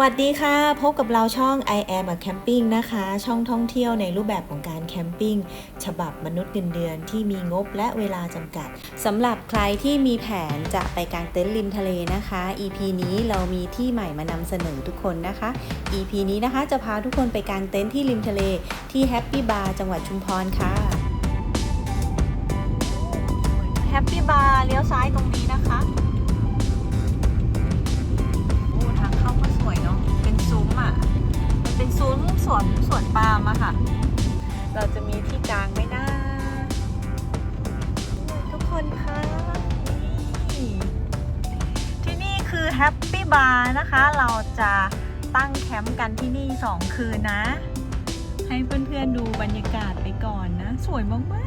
วัสดีค่ะ พบกับเราช่อง I am a camping นะคะ ช่องท่องเที่ยวในรูปแบบของการแคมปิ้งฉบับมนุษย์เงินเดือนที่มีงบและเวลาจำกัดสำหรับใครที่มีแผนจะไปกางเต็นท์ริมทะเลนะคะ EP นี้เรามีที่ใหม่มานำเสนอทุกคนนะคะ EP นี้นะคะจะพาทุกคนไปกางเต็นท์ที่ริมทะเลที่ Happy Bar จังหวัดชุมพรค่ะ Happy Bar เลี้ยวซ้ายตรงนี้นะคะ ศูนย์สวนสวนปาล์มอะค่ะ เราจะมีที่กลางไหมนะทุกคนคะนี่ที่นี่คือแฮปปี้บาร์นะคะ เราจะตั้งแคมป์กันที่นี่ 2 คืนนะ ให้เพื่อนๆดูบรรยากาศไปก่อนนะ สวยมากๆ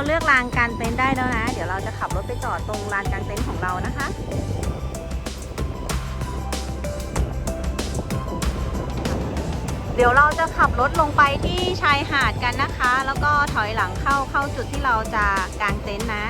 เราเลือกลานกางเต็นท์ได้แล้วนะ เดี๋ยวเราจะขับรถไปจอดตรงลานกางเต็นท์ของเรานะคะเดี๋ยวเราจะขับรถลงไปที่ชายหาดกันนะคะ แล้วก็ถอยหลังเข้าเข้าจุดที่เราจะกางเต็นท์นะ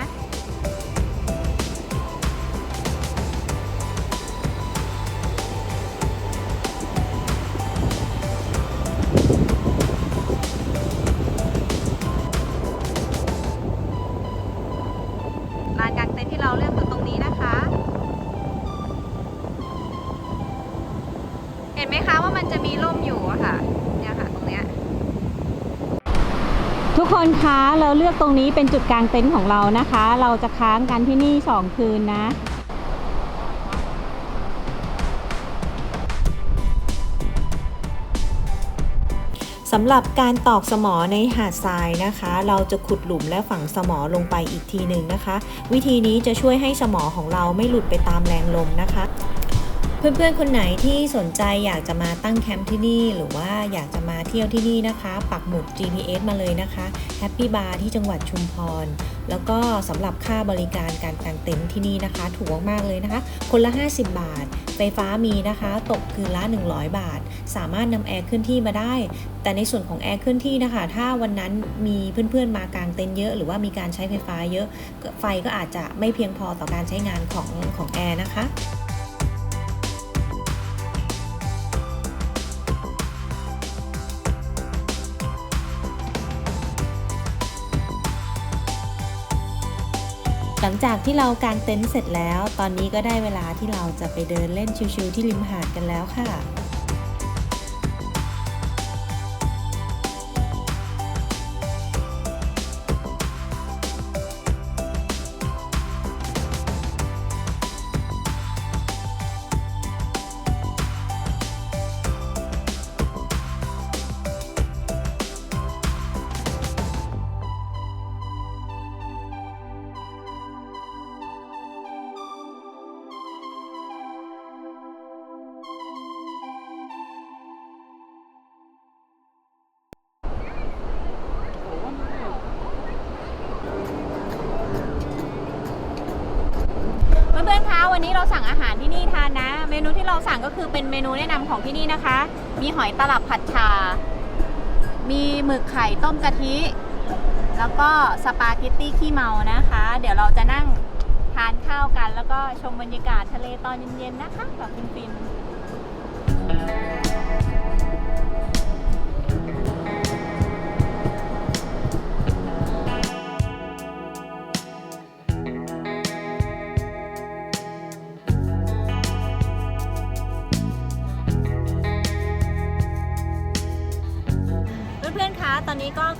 คนคะเราเลือกตรงนี้เป็นจุดกลางเต็นท์ของเรานะคะ เราจะค้างกันที่นี่ 2 คืนนะสำหรับการตอกสมอในหาดทรายนะคะ เราจะขุดหลุมและฝังสมอลงไปอีกทีหนึ่งนะคะ วิธีนี้จะช่วยให้สมอของเราไม่หลุดไปตามแรงลมนะคะ เพื่อนๆ คนไหนที่สนใจอยากจะมาตั้งแคมป์ที่นี่ หรือว่าอยากจะมาเที่ยวที่นี่นะคะ ปักหมุด GPS มาเลยนะคะ Happy Bar ที่จังหวัดชุมพร แล้วก็สำหรับค่าบริการการกางเต็นท์ที่นี่นะคะ ถูกมากๆเลยนะคะ คนละ 50 บาท ไฟฟ้ามีนะคะ ตกคืนละ 100 บาท สามารถนำแอร์เคลื่อนที่มาได้ แต่ในส่วนของแอร์เคลื่อนที่นะคะ ถ้าวันนั้นมีเพื่อนๆ มากางเต็นท์เยอะ หรือว่ามีการใช้ไฟฟ้าเยอะ ไฟก็อาจจะไม่เพียงพอต่อการใช้งานของของแอร์นะคะ หลังจากที่เรากางเต็นท์เสร็จแล้ว ตอนนี้ก็ได้เวลาที่เราจะไปเดินเล่นชิวๆที่ริมหาดกันแล้วค่ะ สั่งอาหารที่นี่ทานนะ เมนูที่เราสั่งก็คือเป็นเมนูแนะนำของที่นี่นะคะ มีหอยตลับผัดชา มีหมึกไข่ต้มกะทิ แล้วก็สปาเกตตี้ขี้เมานะคะ เดี๋ยวเราจะนั่งทานข้าวกัน แล้วก็ชมบรรยากาศทะเลตอนเย็นๆนะคะแบบฟินๆ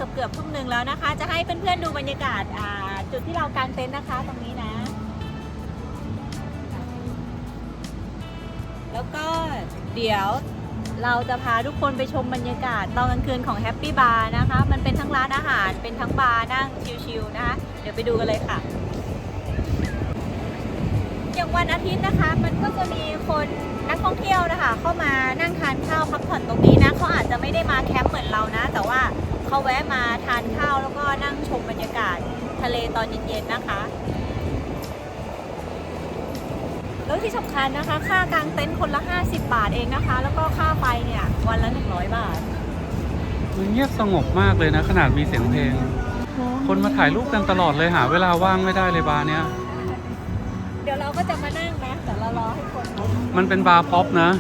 ก็เกือบเกือบทุ่มหนึ่งแล้วนะคะ จะให้เพื่อนๆดูบรรยากาศจุดที่เรากางเต็นท์นะคะตรงนี้นะ แล้วก็เดี๋ยวเราจะพาทุกคนไปชมบรรยากาศตอนกลางคืนของแฮปปี้บาร์นะคะ มันเป็นทั้งร้านอาหาร เป็นทั้งบาร์นั่งชิลๆนะคะ เดี๋ยวไปดูกันเลยค่ะ อย่างวันอาทิตย์นะคะ มันก็จะมีคนนักท่องเที่ยวนะคะ เข้ามานั่งทานข้าวพักผ่อนตรงนี้นะ เขาอาจจะไม่ได้มาแคมป์เหมือนเรานะ แต่ว่า เขาแวะมาทานข้าวแล้วก็นั่งชมบรรยากาศทะเลตอนเย็นๆนะคะแล้วที่สำคัญนะคะ ค่ากางเต็นท์คนละ 50 บาทเองนะคะ แล้วก็ค่าไฟเนี่ยวันละ 100 บาท มันเงียบสงบมากเลยนะ ขนาดมีเสียงเพลง คนมาถ่ายรูปกันตลอดเลยหาเวลาว่างไม่ได้เลยบาร์เนี้ย เดี๋ยวเราก็จะมานั่งนะแต่เรารอให้คนมามันเป็นบาร์พ็อปนะ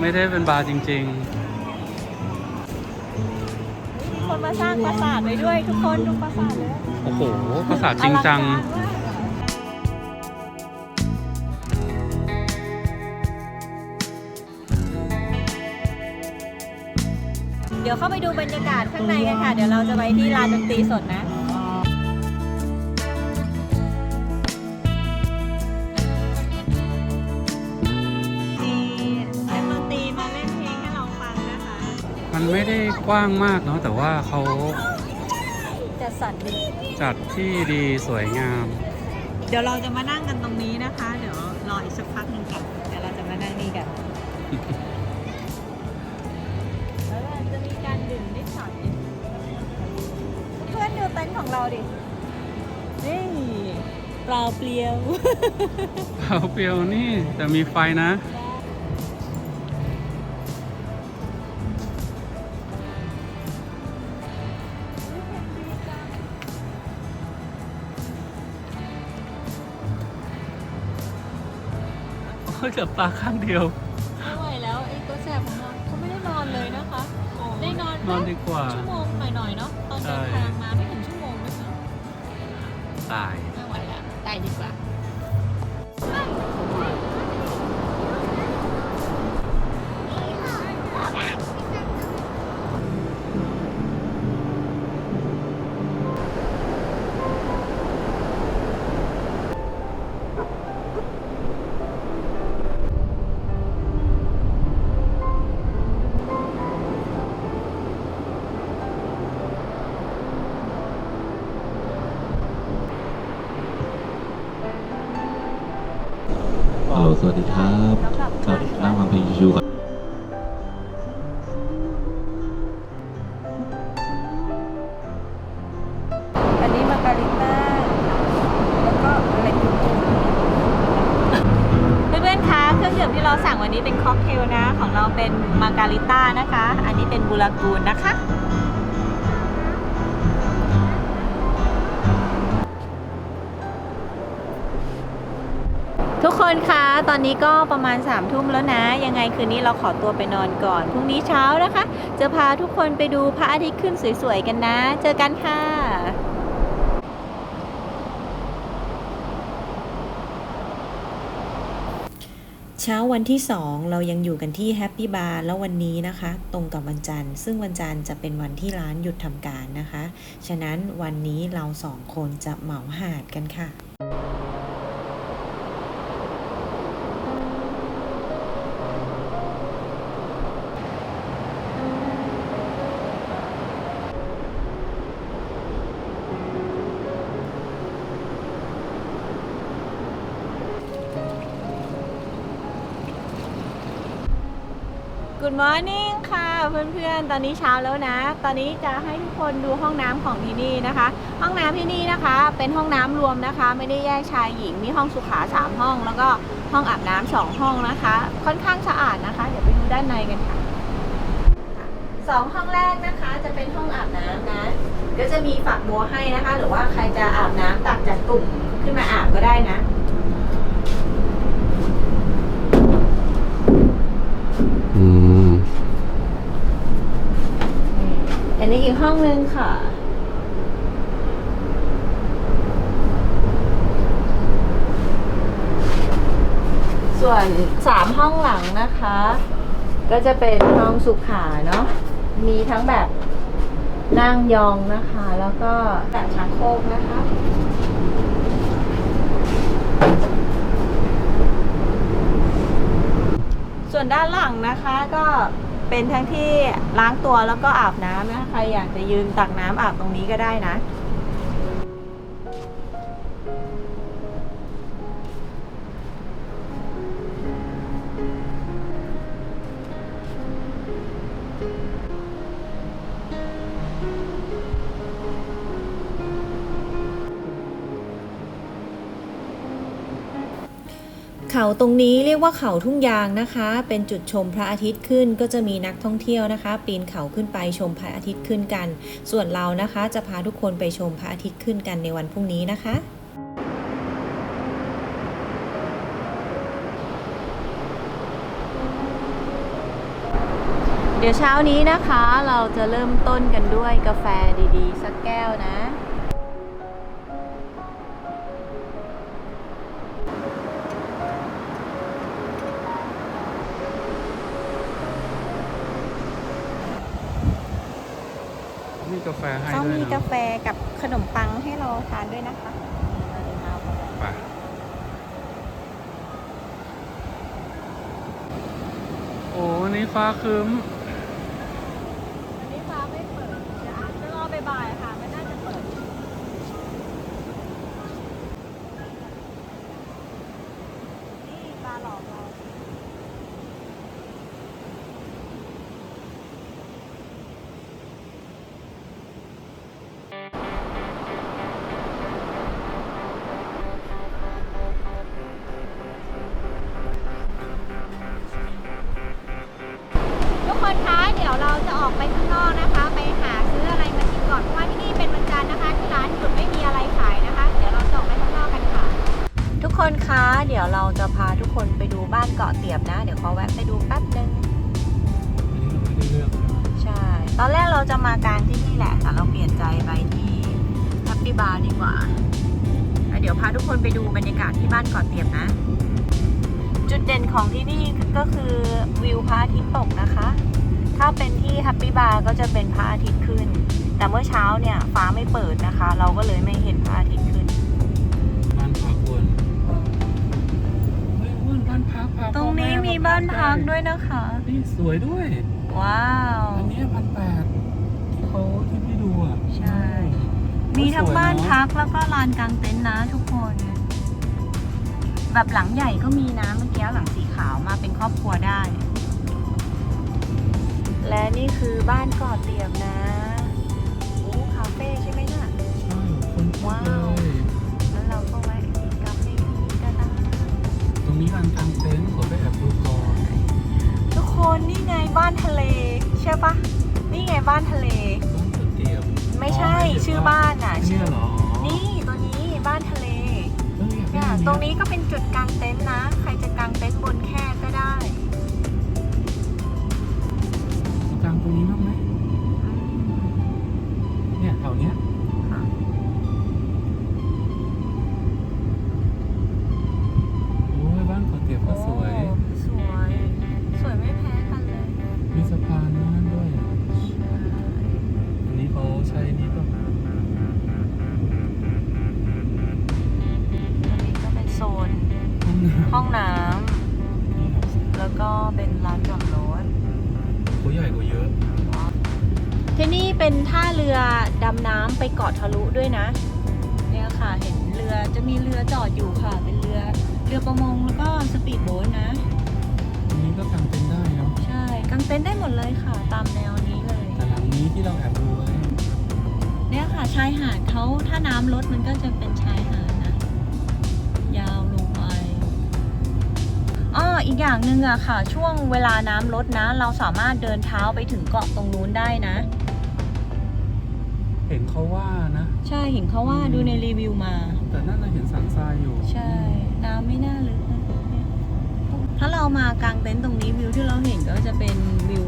ไม่ได้เป็นบาร์จริงมี คนมาสร้างปราสาทไว้ด้วย ทุกคนดูปราสาทเลยโอ้โหภาษาจริงจัง อลัการมากเดี๋ยวเข้าไปดูบรรยากาศข้างในกันค่ะ เดี๋ยวเราจะไปที่ลานดนตรีสดนะ ไม่ได้กว้างมากเนาะแต่ว่าเขาจะสั่นดีจัดที่ดีสวยงาม เดี๋ยวเราจะมานั่งกันตรงนี้นะคะ เดี๋ยวรออีกสักพักหนึ่งก่อนเดี๋ยวเราจะมานั่งนี่กัน แล้วเราจะมีการดื่มนิดหน่อยเพื่อนดูเต็นท์ของเราดินี่เปล่าเปลี่ยวเอาเปรียวนี่แต่มีไฟนะโอ้ยเกือบตาข้างเดียว ไม่ไหวแล้วไอ้ตัวแสบของเราเขาไม่ได้นอนเลยนะคะ ได้นอนนอนดีกว่าชั่วโมงหน่อยๆเนาะตอนเดินใช่ทางมาไม่ถึงชั่วโมงด้วยซ้ตาย สวัสดีครับ นี้ก็ประมาณ3ามทุ่มแล้วนะ ยังไงคืนนี้เราขอตัวไปนอนก่อน พรุ่งนี้เช้านะคะ จะพาทุกคนไปดูพระอาทิตย์ขึ้นสวยๆกันนะ เจอกันค่ะเช้าวันที่ 2 เรายังอยู่กันที่แฮปปี้บาร์แล้ววันนี้นะคะ ตรงกับวันจันทร์ ซึ่งวันจันทร์จะเป็นวันที่ร้านหยุดทำการนะคะ ฉะนั้นวันนี้เราสองคนจะเหมาหาดกันค่ะ Good morning ค่ะเพื่อนๆ ตอนนี้เช้าแล้วนะ ตอนนี้จะให้ทุกคนดูห้องน้ำของที่นี่นะคะ ห้องน้ำที่นี่นะคะ เป็นห้องน้ำรวมนะคะ ไม่ได้แยกชายหญิง มีห้องสุขาสามห้อง แล้วก็ห้องอาบน้ำสองห้องนะคะ ค่อนข้างสะอาดนะคะ เดี๋ยวไปดูด้านในกันค่ะสองห้องแรกนะคะ จะเป็นห้องอาบน้ำนะ ก็จะมีฝักบัวให้นะคะ หรือว่าใครจะอาบน้ำตักจากตุ่มขึ้นมาอาบก็ได้นะ อันนี้อีกห้องนึงค่ะ ส่วนสามห้องหลังนะคะ ก็จะเป็นห้องสุขาเนาะ มีทั้งแบบนั่งยองนะคะ แล้วก็แบบชักโครกนะคะส่วนด้านหลังนะคะก็ เป็นทั้งที่ล้างตัวแล้วก็อาบน้ำนะใครอยากจะยืนตักน้ำอาบตรงนี้ก็ได้นะ เขาตรงนี้เรียกว่าเขาทุ่งยางนะคะ เป็นจุดชมพระอาทิตย์ขึ้นก็จะมีนักท่องเที่ยวนะคะ ปีนเขาขึ้นไปชมพระอาทิตย์ขึ้นกัน ส่วนเรานะคะจะพาทุกคนไปชมพระอาทิตย์ขึ้นกันในวันพรุ่งนี้นะคะเดี๋ยวเช้านี้นะคะเราจะเริ่มต้นกันด้วยกาแฟดีๆ สักแก้วนะ ฟให้เขาด้วยมีนะกาแฟกับขนมปังให้เราทานด้วยนะคะไปโอ้วันนี้ฟ้าครึ้ม ไปดูบรรยากาศที่บ้านเกาะเตียบนะ จุดเด่นของที่นี่ก็คือวิวพระอาทิตย์ตกนะคะ ถ้าเป็นที่แฮปปี้บาร์ก็จะเป็นพระอาทิตย์ขึ้น แต่เมื่อเช้าเนี่ยฟ้าไม่เปิดนะคะ เราก็เลยไม่เห็นพระอาทิตย์ขึ้น บ้านพักอ้วนเฮ้ยอ้วนบ้านพักพาตรงนี้พ่อแมีบ้านพักได้ด้วยนะคะ นี่สวยด้วย ว้าว อันนี้พันแปดที่เขาที่พี่ดูอะใช่ มีทั้งบ้านพักแล้วก็ลานกางเต็นท์นะทุกคน แบบหลังใหญ่ก็มีนะเมื่อกี้หลังสีขาวมาเป็นครอบครัวได้ และนี่คือบ้านก่อเตียบนะ ห้องน้ห้องน้ำนี่ครับำแล้วก็เป็นร้านจอดรถเขาใหญ่กว่าเยอะ ที่นี่เป็นท่าเรือดำน้ำไปเกาะทะลุด้วยนะ เนี่ยค่ะเห็นเรือจะมีเรือจอดอยู่ค่ะ เป็นเรือเรือประมงแล้วก็สปีดโบ๊ทนะตรงนี้ก็กางเต็นท์ได้เนาะใช่กางเต็นท์ได้หมดเลยค่ะ ตามแนวนี้เลย แต่หลังนี้ที่เราแอบดูไว้เนี่ยค่ะชายหาดเขาถ้าน้ำลดมันก็จะเป็นชาย อ้ออีกอย่างหนึ่งอะค่ะ ช่วงเวลาน้ำลดนะ เราสามารถเดินเท้าไปถึงเกาะตรงนู้นได้นะ เห็นเขาว่านะ ใช่เห็นเขาว่าดูในรีวิวมา แต่น่าจะเห็นสันทรายอยู่ ใช่ น้ำไม่น่าลึกนะเนี่ยถ้าเรามากางเต็นท์ตรงนี้วิวที่เราเห็นก็จะเป็นวิว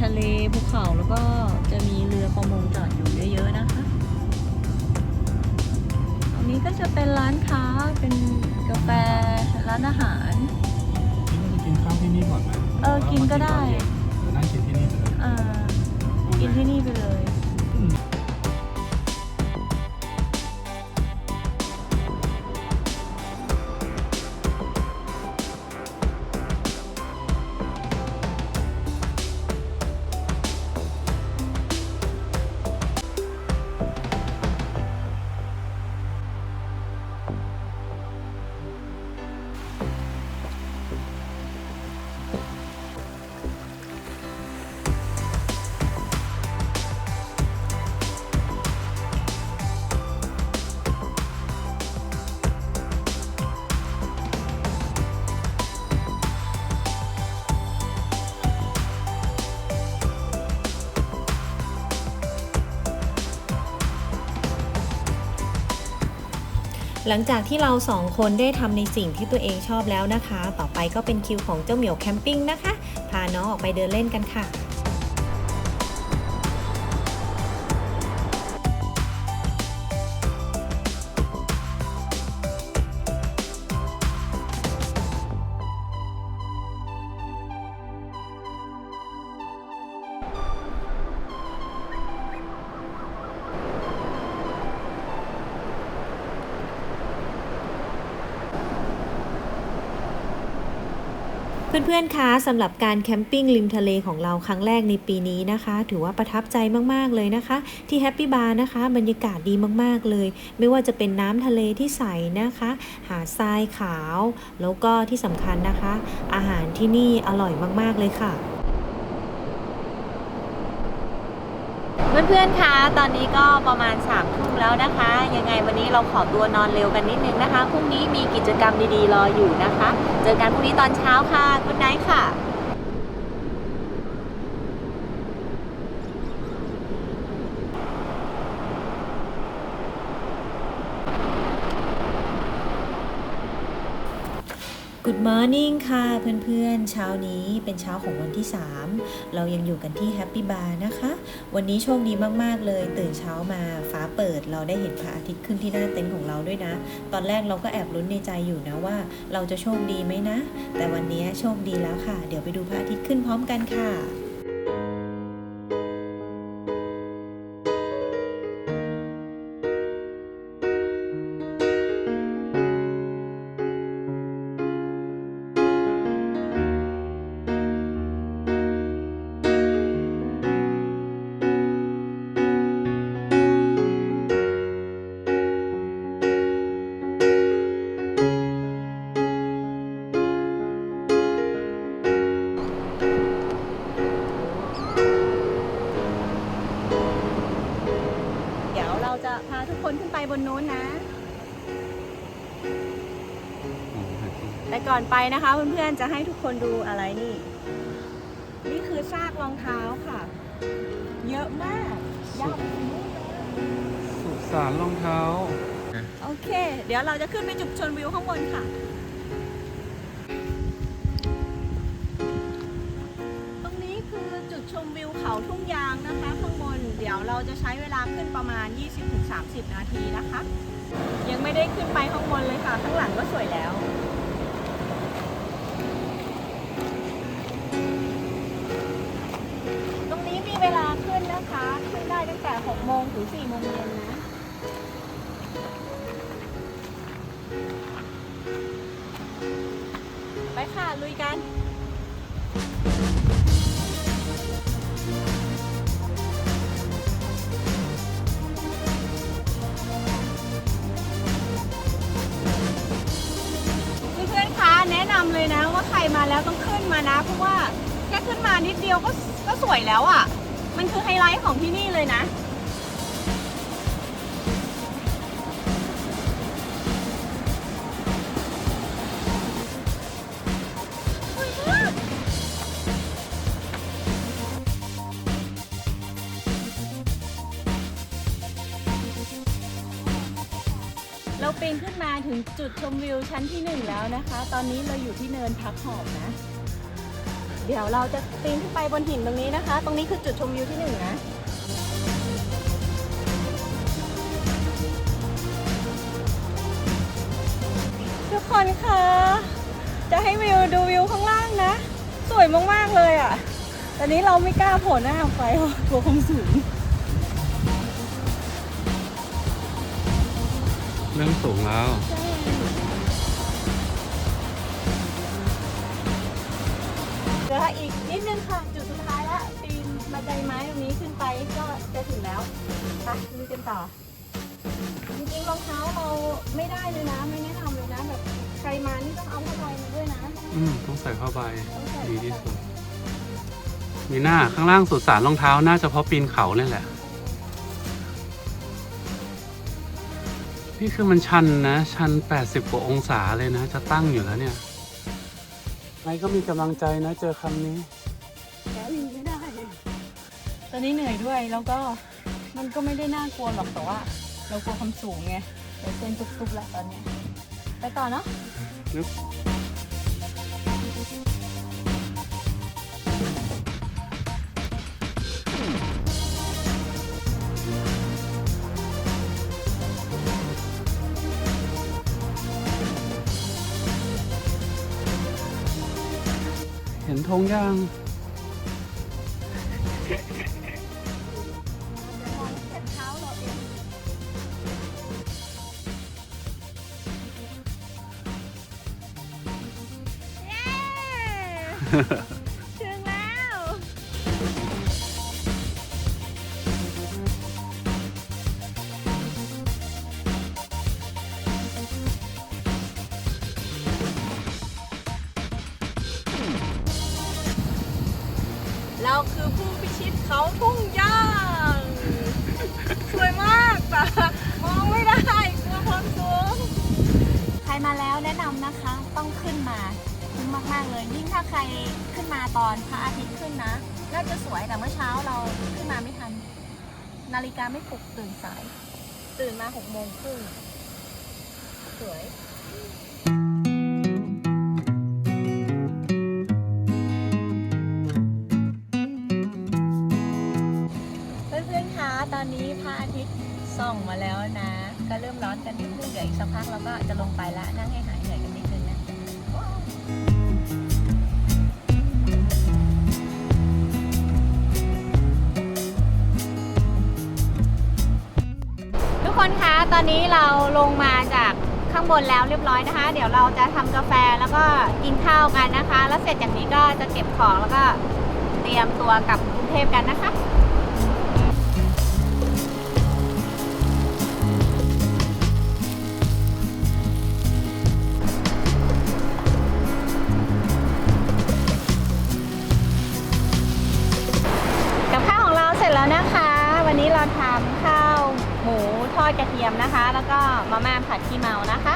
ทะเลภูเขาแล้วก็จะมีเรือประมงจอดอยู่เยอะๆนะคะตรงนี้ก็จะเป็นร้านค้าเป็นกาแฟร้านอาหาร ที่นี่ก่อนไหมเออกินก็ได้นั่งกินที่นี่ไปเลยอ่กินที่นี่ไปเลย หลังจากที่เราสองคนได้ทำในสิ่งที่ตัวเองชอบแล้วนะคะ ต่อไปก็เป็นคิวของเจ้าเหมียวแคมปิ้งนะคะ พาน้องออกไปเดินเล่นกันค่ะ เพื่อนๆ คะสำหรับการแคมปิ้งริมทะเลของเราครั้งแรกในปีนี้นะคะ ถือว่าประทับใจมากๆเลยนะคะ ที่แฮปปี้บาร์นะคะ บรรยากาศดีมากๆเลย ไม่ว่าจะเป็นน้ำทะเลที่ใสนะคะ หาดทรายขาว แล้วก็ที่สำคัญนะคะ อาหารที่นี่อร่อยมากๆเลยค่ะ เพื่อนๆ คะ ตอนนี้ก็ประมาณ3ามทุ่มแล้วนะคะ ยังไงวันนี้เราขอตัวนอนเร็วกันนิดนึงนะคะ พรุ่งนี้มีกิจกรรมดีๆ รออยู่นะคะ เจอกันพรุ่งนี้ตอนเช้าค่ะ คุณไนท์ค่ะ Good morning ค่ะเพื่อนๆ เช้านี้เป็นเช้าของวันที่ 3 เรายังอยู่กันที่ Happy Bar นะคะ วันนี้โชคดีมากๆเลย ตื่นเช้ามาฟ้าเปิด เราได้เห็นพระอาทิตย์ขึ้นที่หน้าเต็นท์ของเราด้วยนะ ตอนแรกเราก็แอบลุ้นในใจอยู่นะว่า เราจะโชคดีไหมนะ แต่วันนี้โชคดีแล้วค่ะ เดี๋ยวไปดูพระอาทิตย์ขึ้นพร้อมกันค่ะ นขึ้นไปบนนู้นนะ แต่ก่อนไปนะคะเพื่อนๆจะให้ทุกคนดูอะไรนี่ นี่คือซากรองเท้าค่ะ เยอะมากยาวไปถึงนู่นเลยสุสานรองเท้า โอเค เดี๋ยวเราจะขึ้นไปจุดชมวิวข้างบนค่ะ ตรงนี้คือจุดชมวิวเขาทุ่งยางนะคะข้างบน เราจะใช้เวลาขึ้นประมาณ 20-30 นาทีนะคะ ยังไม่ได้ขึ้นไปข้างบนเลยค่ะ ข้างหลังก็สวยแล้วตรงนี้มีเวลาขึ้นนะคะ ขึ้นได้ตั้งแต่ 6 โมงถึง 4 โมงเย็น ราต้องขึ้นมานะ เพราะว่าแค่ขึ้นมานิดเดียวก็ก็สวยแล้วอะ่ะ มันคือไฮไลท์ของที่นี่เลยนะ ถึงจุดชมวิวชั้นที่หนึ่งแล้วนะคะ ตอนนี้เราอยู่ที่เนินพักหอบนะ เดี๋ยวเราจะปีนขึ้นไปบนหินตรงนี้นะคะ ตรงนี้คือจุดชมวิวที่หนึ่งนะทุกคนคะจะให้วิวดูวิวข้างล่างนะ สวยมากๆเลยอะตอนนี้เราไม่กล้าโผล่หน้าออกไปกลัวความสูง รื่องสูงแล้วเหลืออีกนิดนึงค่ะ จุดสุดท้ายแล้วปีนบันไดไม้ตรงนี้ขึ้นไปก็จะถึงแล้วไปลุยกันต่อ จริงๆรองเท้าเราไม่ได้เลยนะ ไม่แนะนำเลยนะแบบใครมานี่ต้องเอาผ้าใบมาด้วยนะอืมต้องใส่ผ้าใบต้องใส่ดีที่สุด มีหน้าข้างล่างสุดสารรองเท้าน่าจะเพราะปีนเขาเนี่ยแหละ นี่คือมันชันนะ ชัน 80 กว่าองศาเลยนะ จะตั้งอยู่แล้วเนี่ยไงก็มีกำลังใจนะเจอคำนี้แล้วยิงไม่ได้ ตอนนี้เหนื่อยด้วยแล้วก็มันก็ไม่ได้น่ากลัวหรอกแต่ว่า เรากลัวความสูงไงเดี๋ยวเส้นตุ๊บๆแล้วตอนเนี้ยไปต่อเนาะ นึก หกโมงครึ่งสวยเพื่อนๆคะตอนนี้พระอาทิตย์ส่องมาแล้วนะ ก็เริ่มร้อนกันนิดนึงเดี๋ยวอีกสักพักเราก็จะลงไปละนั่งให้หาย ตอนนี้เราลงมาจากข้างบนแล้วเรียบร้อยนะคะ เดี๋ยวเราจะทำกาแฟแล้วก็กินข้าวกันนะคะ แล้วเสร็จจากนี้ก็จะเก็บของแล้วก็เตรียมตัวกลับกรุงเทพกันนะคะกับข้าวของเราเสร็จแล้วนะคะ วันนี้เราทำข้าว หมูทอดกระเทียมนะคะ แล้วก็มาม่าผัดขี้เมานะคะ